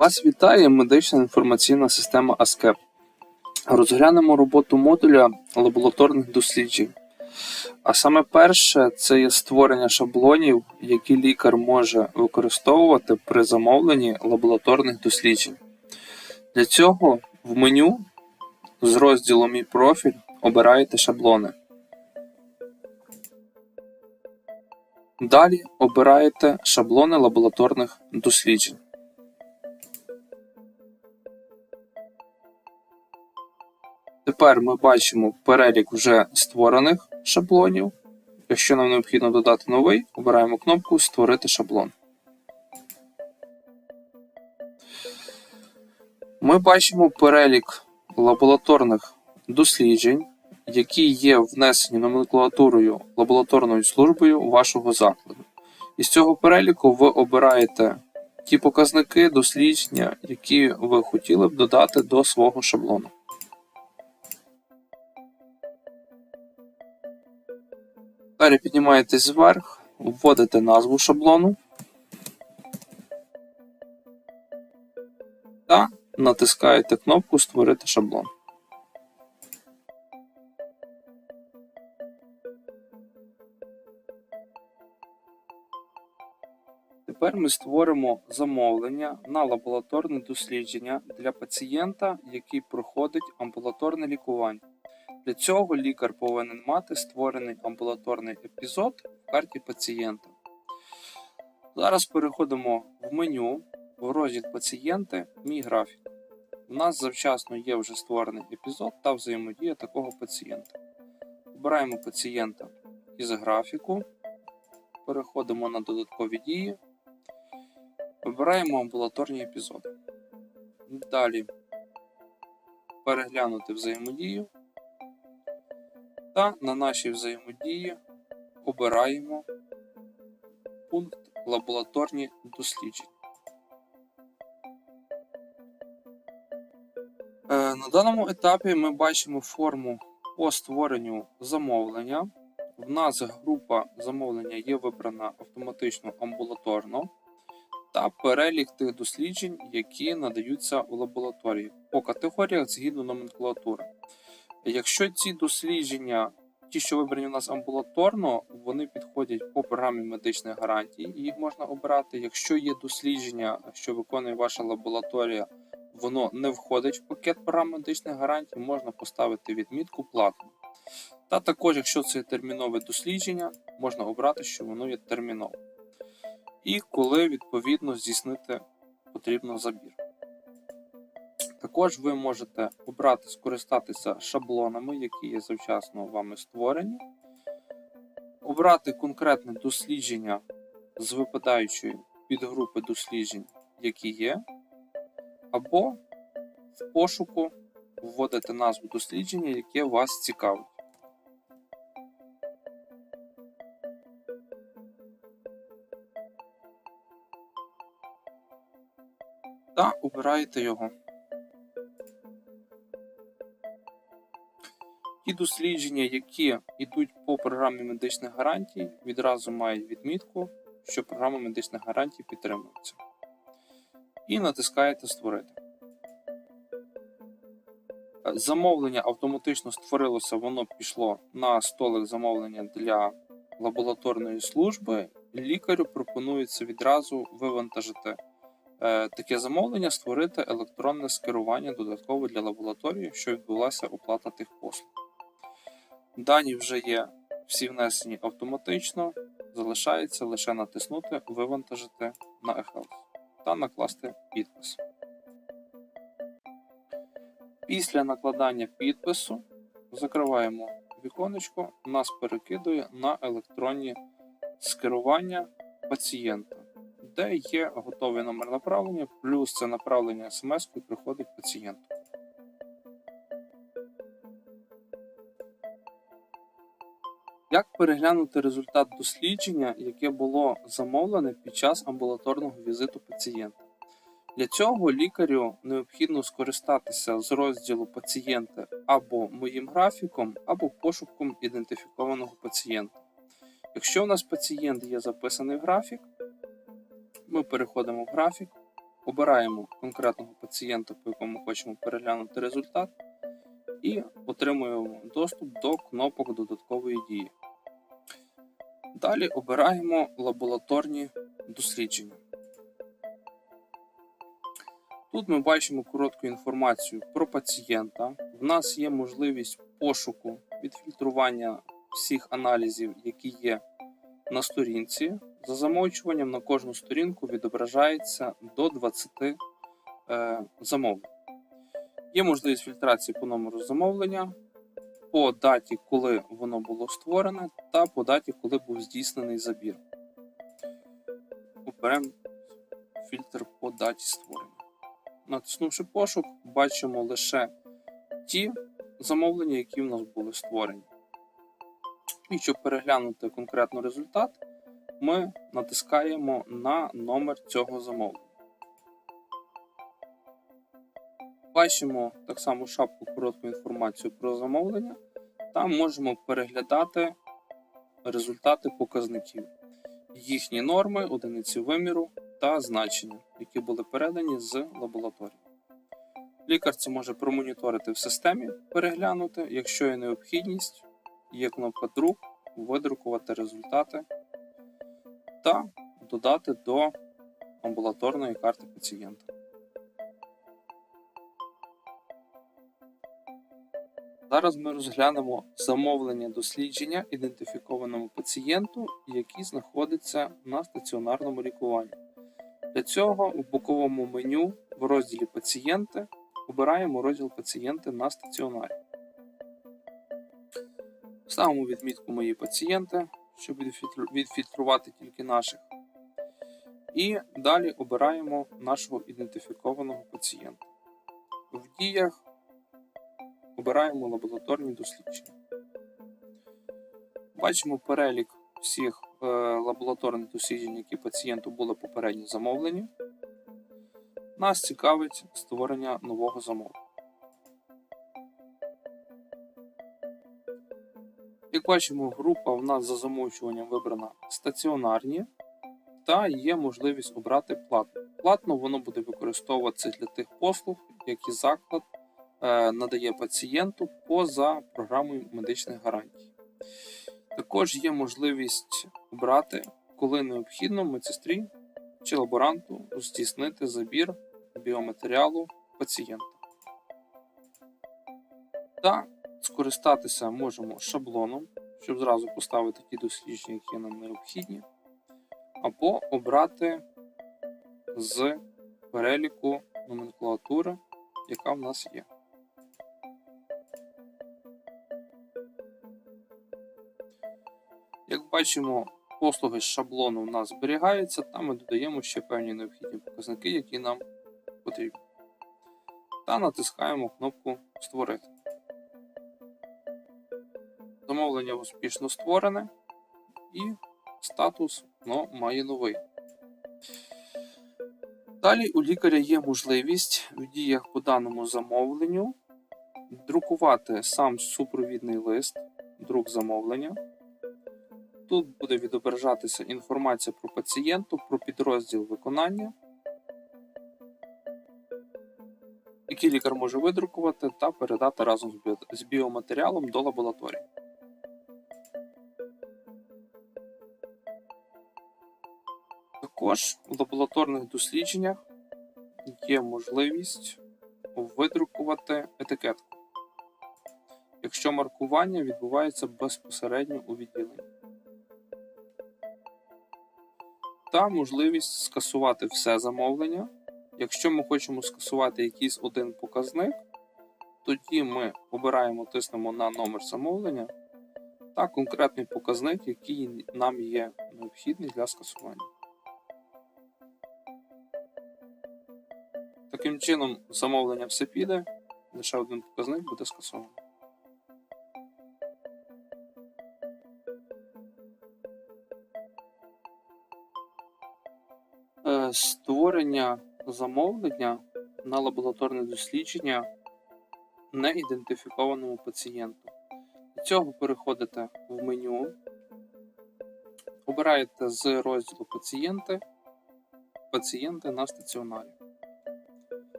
Вас вітає медична інформаційна система ASCEP. Розглянемо роботу модуля лабораторних досліджень. А саме перше це є створення шаблонів, які лікар може використовувати при замовленні лабораторних досліджень. Для цього в меню з розділу Мій профіль обираєте шаблони. Далі обираєте шаблони лабораторних досліджень. Тепер ми бачимо перелік вже створених шаблонів. Якщо нам необхідно додати новий, обираємо кнопку Створити шаблон. Ми бачимо перелік лабораторних досліджень, які є внесені номенклатурою лабораторною службою вашого закладу. Із цього переліку ви обираєте ті показники дослідження, які ви хотіли б додати до свого шаблону. Далі піднімаєтесь вверх, вводите назву шаблону та натискаєте кнопку Створити шаблон. Тепер ми створимо замовлення на лабораторне дослідження для пацієнта, який проходить амбулаторне лікування. Для цього лікар повинен мати створений амбулаторний епізод в карті пацієнта. Зараз переходимо в меню в розділ пацієнти Мій графік. У нас завчасно є вже створений епізод та взаємодія такого пацієнта. Обираємо пацієнта із графіку, переходимо на додаткові дії, вибираємо амбулаторні епізоди. Далі переглянути взаємодію та на нашій взаємодії обираємо пункт лабораторні дослідження. Е, На даному етапі ми бачимо форму по створенню замовлення. В нас група замовлення є вибрана автоматично амбулаторно та перелік тих досліджень, які надаються у лабораторії по категоріях згідно номенклатури. Якщо ці дослідження, ті, що вибрані у нас амбулаторно, вони підходять по програмі медичних гарантій, їх можна обрати. Якщо є дослідження, що виконує ваша лабораторія, воно не входить в пакет програм медичних гарантій, можна поставити відмітку платну. Та також, якщо це термінове дослідження, можна обрати, що воно є термінове. І коли відповідно здійснити потрібно забір. Також ви можете обрати скористатися шаблонами, які є завчасно вами створені, обрати конкретне дослідження з випадаючої підгрупи досліджень, які є, або в пошуку вводити назву дослідження, яке вас цікавить. Та обираєте його. Ті дослідження, які йдуть по програмі медичних гарантій, відразу мають відмітку, що програма медичних гарантій підтримується. І натискаєте Створити. Е, Замовлення автоматично створилося, воно пішло на столик замовлення для лабораторної служби. Лікарю пропонується відразу вивантажити е, таке замовлення, створити електронне скерування додатково для лабораторії, що відбулася оплата тих послуг. Дані вже є всі внесені автоматично, залишається лише натиснути Вивантажити на eHealth та накласти підпис. Після накладання підпису закриваємо віконечко, нас перекидує на електронні скерування пацієнта, де є готовий номер направлення, плюс це направлення смс-кою приходить пацієнту. Як переглянути результат дослідження, яке було замовлене під час амбулаторного візиту пацієнта? Для цього лікарю необхідно скористатися з розділу пацієнти або моїм графіком, або пошуком ідентифікованого пацієнта. Якщо у нас пацієнт є записаний в графік, ми переходимо в графік, обираємо конкретного пацієнта, по якому хочемо переглянути результат, і отримуємо доступ до кнопок додаткової дії. Далі обираємо лабораторні дослідження. Тут ми бачимо коротку інформацію про пацієнта. В нас є можливість пошуку відфільтрування всіх аналізів, які є на сторінці. За замовчуванням на кожну сторінку відображається до 20 е, замовлень. Є можливість фільтрації по номеру замовлення, по даті, коли воно було створене, та по даті, коли був здійснений забір. Оберемо фільтр по даті створення. Натиснувши пошук, бачимо лише ті замовлення, які в нас були створені. І щоб переглянути конкретно результат, ми натискаємо на номер цього замовлення. Бачимо так само шапку коротку інформацію про замовлення. Там можемо переглядати результати показників, їхні норми, одиниці виміру та значення, які були передані з лабораторії. Лікар це може промоніторити в системі, переглянути, якщо є необхідність, є кнопка друк, видрукувати результати та додати до амбулаторної карти пацієнта. Зараз ми розглянемо замовлення дослідження ідентифікованому пацієнту, який знаходиться на стаціонарному лікуванні. Для цього у боковому меню в розділі Пацієнти обираємо розділ Пацієнти на стаціонарі. Ставимо відмітку Мої пацієнти, щоб відфільтрувати тільки наших. І далі обираємо нашого ідентифікованого пацієнта. В діях обираємо лабораторні дослідження. Бачимо перелік всіх е, лабораторних досліджень, які пацієнту були попередньо замовлені. Нас цікавить створення нового замовлення. Як бачимо, група в нас за замовчуванням вибрана стаціонарні, та є можливість обрати платну. Платно воно буде використовуватися для тих послуг, які заклад надає пацієнту поза програмою медичних гарантій. Також є можливість обрати, коли необхідно медсестрі чи лаборанту здійснити забір біоматеріалу пацієнта. Та скористатися можемо шаблоном, щоб зразу поставити ті дослідження, які нам необхідні, або обрати з переліку номенклатури, яка в нас є. Бачимо, послуги з шаблону у нас зберігаються, та ми додаємо ще певні необхідні показники, які нам потрібні. Та натискаємо кнопку Створити. Замовлення успішно створене і статус воно має новий. Далі у лікаря є можливість в діях по даному замовленню друкувати сам супровідний лист, друк замовлення. Тут буде відображатися інформація про пацієнту, про підрозділ виконання, який лікар може видрукувати та передати разом з біоматеріалом до лабораторії. Також в лабораторних дослідженнях є можливість видрукувати етикетку, якщо маркування відбувається безпосередньо у відділенні. Та можливість скасувати все замовлення. Якщо ми хочемо скасувати якийсь один показник, тоді ми обираємо, тиснемо на номер замовлення та конкретний показник, який нам є необхідний для скасування. Таким чином, замовлення все піде, лише один показник буде скасований. Створення замовлення на лабораторне дослідження неідентифікованому пацієнту. Для цього переходите в меню, обираєте з розділу пацієнти, пацієнти на стаціонарі.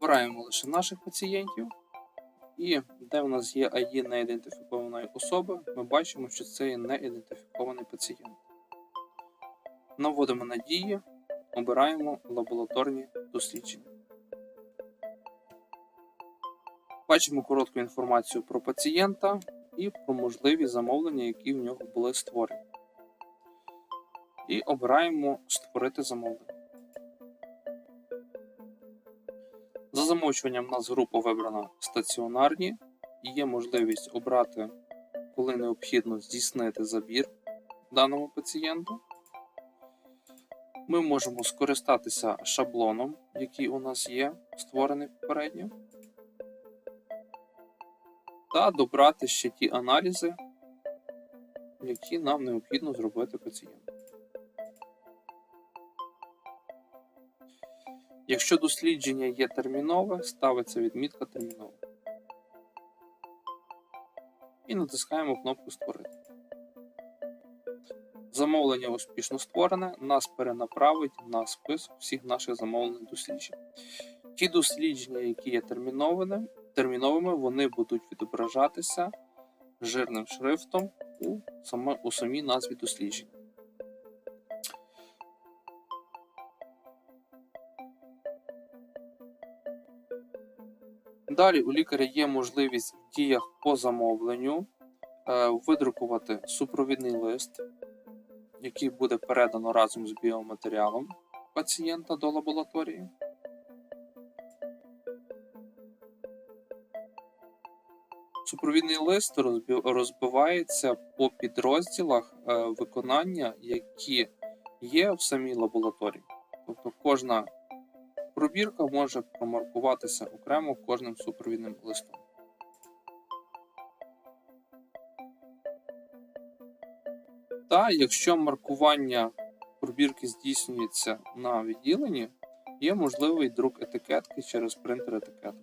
Обираємо лише наших пацієнтів. І де в нас є АІ неідентифікованої особи, ми бачимо, що це є неідентифікований пацієнт. Наводимо надії, обираємо лабораторні дослідження. Бачимо коротку інформацію про пацієнта і про можливі замовлення, які в нього були створені. І обираємо Створити замовлення. За замовчуванням у нас група вибрана стаціонарні, і є можливість обрати, коли необхідно здійснити забір даному пацієнту. Ми можемо скористатися шаблоном, який у нас є, створений попередньо, та добрати ще ті аналізи, які нам необхідно зробити пацієнту. Якщо дослідження є термінове, ставиться відмітка термінове. І натискаємо кнопку Створити. Замовлення успішно створене, нас перенаправить на список всіх наших замовлених досліджень. Ті дослідження, які є терміновими, вони будуть відображатися жирним шрифтом у, саме, у самій назві дослідження. Далі у лікаря є можливість в діях по замовленню е, видрукувати супровідний лист, який буде передано разом з біоматеріалом пацієнта до лабораторії. Супровідний лист розбивається по підрозділах е, виконання, які є в самій лабораторії. Тобто кожна пробірка може промаркуватися окремо кожним супровідним листом. Та якщо маркування пробірки здійснюється на відділенні, є можливий друк етикетки через принтер етикеток.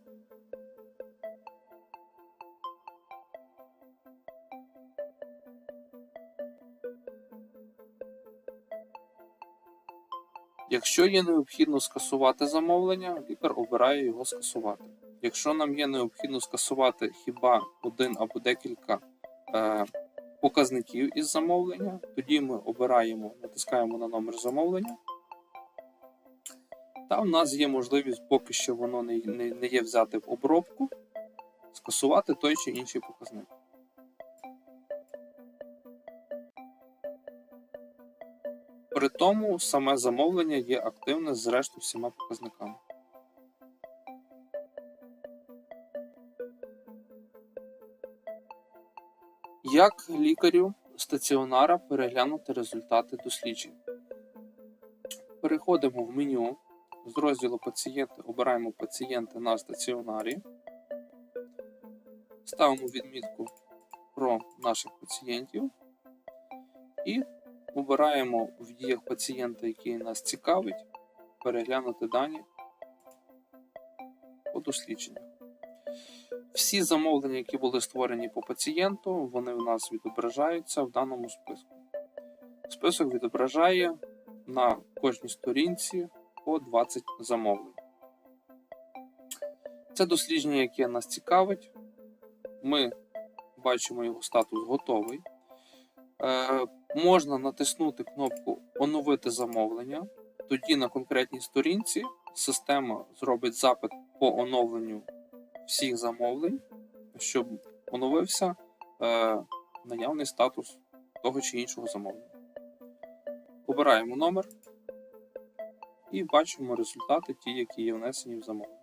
Якщо є необхідно скасувати замовлення, лікар обирає його скасувати. Якщо нам є необхідно скасувати хіба один або декілька е, показників із замовлення, тоді ми обираємо, натискаємо на номер замовлення. Та в нас є можливість, поки що воно не, не, не є взяти в обробку, скасувати той чи інший показник. При тому саме замовлення є активне з решту всіма показниками. Як лікарю стаціонара переглянути результати досліджень? Переходимо в меню з розділу пацієнти, обираємо пацієнти на стаціонарі, ставимо відмітку про наших пацієнтів і Обираємо в діях пацієнта, який нас цікавить, переглянути дані по дослідженню. Всі замовлення, які були створені по пацієнту, вони в нас відображаються в даному списку. Список відображає на кожній сторінці по 20 замовлень. Це дослідження, яке нас цікавить. Ми бачимо його статус готовий. Е, можна натиснути кнопку Оновити замовлення. Тоді на конкретній сторінці система зробить запит по оновленню всіх замовлень, щоб оновився е, наявний статус того чи іншого замовлення. Обираємо номер і бачимо результати, ті, які є внесені в замовлення.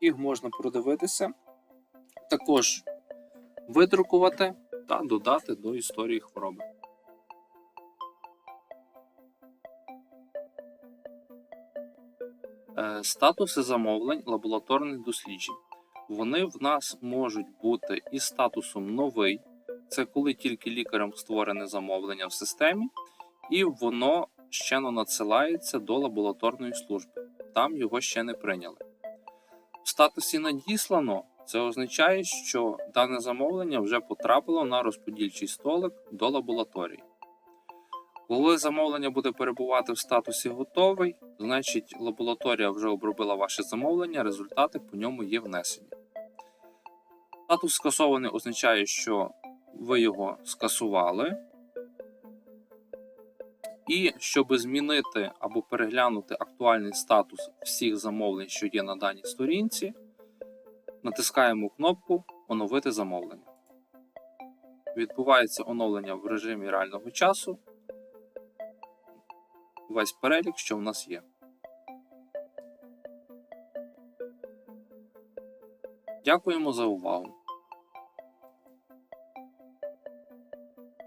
Їх можна продивитися також видрукувати та додати до історії хвороби. Статуси замовлень лабораторних досліджень. Вони в нас можуть бути із статусом новий, це коли тільки лікарем створене замовлення в системі, і воно ще не надсилається до лабораторної служби. Там його ще не прийняли. В статусі надіслано це означає, що дане замовлення вже потрапило на розподільчий столик до лабораторії. Коли замовлення буде перебувати в статусі готовий, значить лабораторія вже обробила ваше замовлення, результати по ньому є внесені. Статус скасований означає, що ви його скасували. І щоб змінити або переглянути актуальний статус всіх замовлень, що є на даній сторінці, натискаємо кнопку Оновити замовлення. Відбувається оновлення в режимі реального часу. Весь перелік, що в нас є. Дякуємо за увагу.